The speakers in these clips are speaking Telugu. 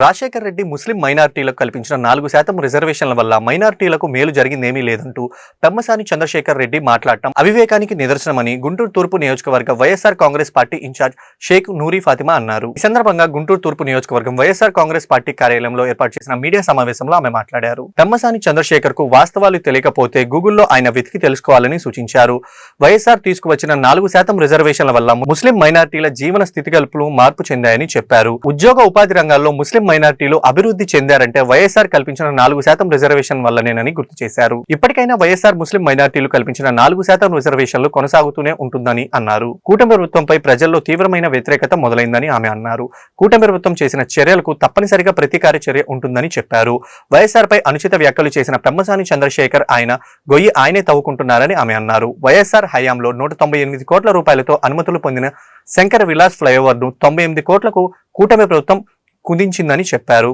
రాజశేఖర్ రెడ్డి ముస్లిం మైనార్టీలకు కల్పించిన నాలుగు శాతం రిజర్వేషన్ల వల్ల మైనార్టీలకు మేలు జరిగిందేమీ లేదంటూ పెమ్మసాని చంద్రశేఖర్ రెడ్డి మాట్లాడటం అవివేకానికి నిదర్శనమని గుంటూరు తూర్పు నియోజకవర్గ వైఎస్ఆర్ కాంగ్రెస్ పార్టీ ఇన్ఛార్జ్ షేక్ నూరి ఫాతిమా అన్నారు. ఈ సందర్భంగా గుంటూరు తూర్పు నియోజకవర్గం వైఎస్ఆర్ కాంగ్రెస్ పార్టీ కార్యాలయంలో ఏర్పాటు చేసిన మీడియా సమావేశంలో ఆమె మాట్లాడారు. పెమ్మసాని చంద్రశేఖర్కు వాస్తవాలు తెలియకపోతే గూగుల్లో ఆయన వెతికి తెలుసుకోవాలని సూచించారు. వైఎస్ఆర్ తీసుకువచ్చిన నాలుగు శాతం రిజర్వేషన్ల వల్ల ముస్లిం మైనార్టీల జీవన స్థితిగతులు మార్పు చెందాయని చెప్పారు. ఉద్యోగ ఉపాధి రంగాల్లో ముస్లిం మైనార్టీలు అభివృద్ధి చెందారంటే వైఎస్ఆర్ కల్పించిన నాలుగు శాతం రిజర్వేషన్ వల్లనేనని గుర్తు చేశారు. ఇప్పటికైనా వైఎస్ఆర్ ముస్లిం మైనార్టీలు కల్పించిన నాలుగు శాతం రిజర్వేషన్లు కొనసాగుతూనే ఉంటుందని అన్నారు. కూటమి ప్రభుత్వంపై ప్రజల్లో తీవ్రమైన వ్యతిరేకత మొదలైందని ఆమె అన్నారు. కూటమి ప్రభుత్వం చేసిన చర్యలకు తప్పనిసరిగా ప్రతీకార చర్య ఉంటుందని చెప్పారు. వైఎస్ఆర్ పై అనుచిత వ్యాఖ్యలు చేసిన పెమ్మసాని చంద్రశేఖర్ ఆయన గొయ్యి ఆయనే తవ్వుకుంటున్నారని ఆమె అన్నారు. వైఎస్ఆర్ హయాంలో నూట తొంభై ఎనిమిది కోట్ల రూపాయలతో అనుమతులు పొందిన శంకర విలాస్ ఫ్లైఓవర్ను తొంభై ఎనిమిది కోట్లకు కూటమి ప్రభుత్వం కుదించిందని చెప్పారు.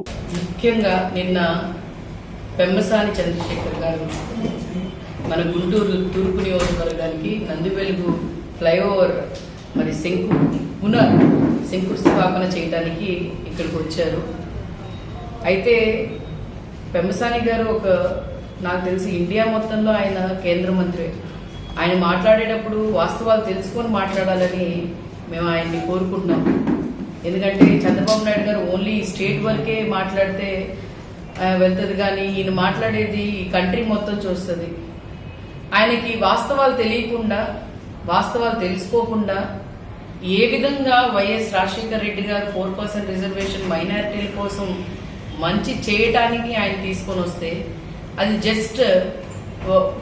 ముఖ్యంగా నిన్న పెమ్మసాని చంద్రశేఖర్ గారు మన గుంటూరు తూర్పు నియోజకవర్గానికి నందివెలుగు ఫ్లైఓవర్ మరి శంకు పునః శంకుస్థాపన చేయడానికి ఇక్కడికి వచ్చారు. అయితే పెంబసాని గారు ఒక నాకు తెలిసి ఇండియా మొత్తంలో ఆయన కేంద్ర మంత్రి. ఆయన మాట్లాడేటప్పుడు వాస్తవాలు తెలుసుకొని మాట్లాడాలని మేము ఆయన్ని కోరుకుంటున్నాం. ఎందుకంటే చంద్రబాబు నాయుడు గారు ఓన్లీ స్టేట్ వరకే మాట్లాడితే వెళ్తుంది కానీ ఈయన మాట్లాడేది ఈ కంట్రీ మొత్తం చూస్తుంది. ఆయనకి వాస్తవాలు తెలియకుండా వాస్తవాలు తెలుసుకోకుండా ఏ విధంగా వైఎస్ రాజశేఖర రెడ్డి గారు ఫోర్ పర్సెంట్ రిజర్వేషన్ మైనారిటీల కోసం మంచి చేయటానికి ఆయన తీసుకొని వస్తే అది జస్ట్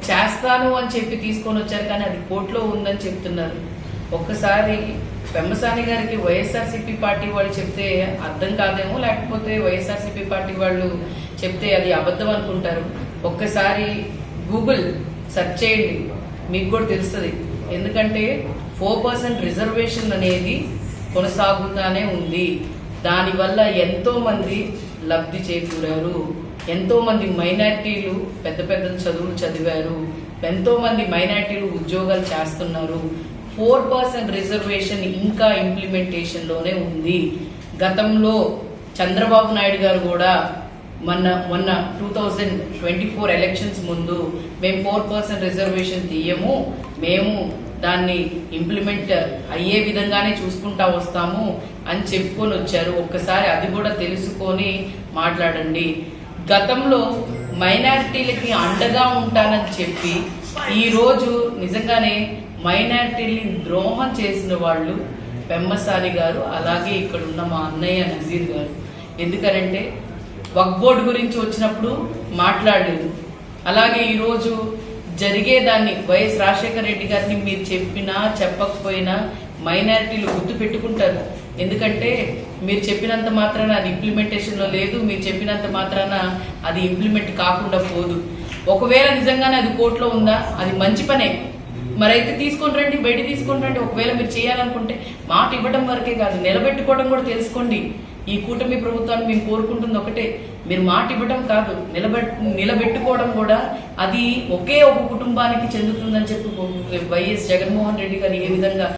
చేస్తాను అని చెప్పి తీసుకొని వచ్చారు కానీ అది కోర్టులో ఉందని చెప్తున్నారు. ఒక్కసారి పెమ్మసాని గారికి వైఎస్ఆర్సీపీ పార్టీ వాళ్ళు చెప్తే అర్థం కాదేమో లేకపోతే వైఎస్ఆర్సీపీ పార్టీ వాళ్ళు చెప్తే అది అబద్ధం అనుకుంటారు. ఒక్కసారి గూగుల్ సెర్చ్ చేయండి. మీకు కూడా తెలుస్తుంది. ఎందుకంటే ఫోర్ పర్సెంట్ రిజర్వేషన్ అనేది కొనసాగుతానే ఉంది. దానివల్ల ఎంతో మంది లబ్ధి చేకూరారు. ఎంతో మంది మైనార్టీలు పెద్ద పెద్ద చదువులు చదివారు. ఎంతో మంది మైనార్టీలు ఉద్యోగాలు చేస్తున్నారు. ఫోర్ పర్సెంట్ రిజర్వేషన్ ఇంకా ఇంప్లిమెంటేషన్లోనే ఉంది. గతంలో చంద్రబాబు నాయుడు గారు కూడా మొన్న మొన్న two thousand twenty four elections ముందు మేము ఫోర్ పర్సెంట్ రిజర్వేషన్ తీయము మేము దాన్ని ఇంప్లిమెంట్ అయ్యే విధంగానే చూసుకుంటా వస్తాము అని చెప్పుకొని వచ్చారు. ఒక్కసారి అది కూడా తెలుసుకొని మాట్లాడండి. గతంలో మైనారిటీలకి అండగా ఉంటానని చెప్పి ఈరోజు నిజంగానే మైనారిటీని ద్రోహం చేసిన వాళ్ళు పెమ్మసాని గారు అలాగే ఇక్కడ ఉన్న మా అన్నయ్య నజీర్ గారు. ఎందుకనంటే వక్ బోర్డు గురించి వచ్చినప్పుడు మాట్లాడలేదు. అలాగే ఈరోజు జరిగేదాన్ని వైఎస్ రాజశేఖర రెడ్డి గారిని మీరు చెప్పినా చెప్పకపోయినా మైనారిటీలు గుర్తు పెట్టుకుంటారు. ఎందుకంటే మీరు చెప్పినంత మాత్రాన అది ఇంప్లిమెంటేషన్లో లేదు మీరు చెప్పినంత మాత్రాన అది ఇంప్లిమెంట్ కాకుండా పోదు. ఒకవేళ నిజంగానే అది కోర్టులో ఉందా అది మంచి పనే. మరైతే తీసుకొని రండి బయట తీసుకొని రండి ఒకవేళ మీరు చేయాలనుకుంటే మాట ఇవ్వడం వరకే కాదు నిలబెట్టుకోవడం కూడా తెలుసుకోండి. ఈ కూటమి ప్రభుత్వాన్ని మేము కోరుకుంటుంది ఒకటే మీరు మాట ఇవ్వడం కాదు నిలబెట్ నిలబెట్టుకోవడం కూడా అది ఒకే ఒక కుటుంబానికి చెందుతుందని చెప్పి వైఎస్ జగన్మోహన్ రెడ్డి గారు ఏ విధంగా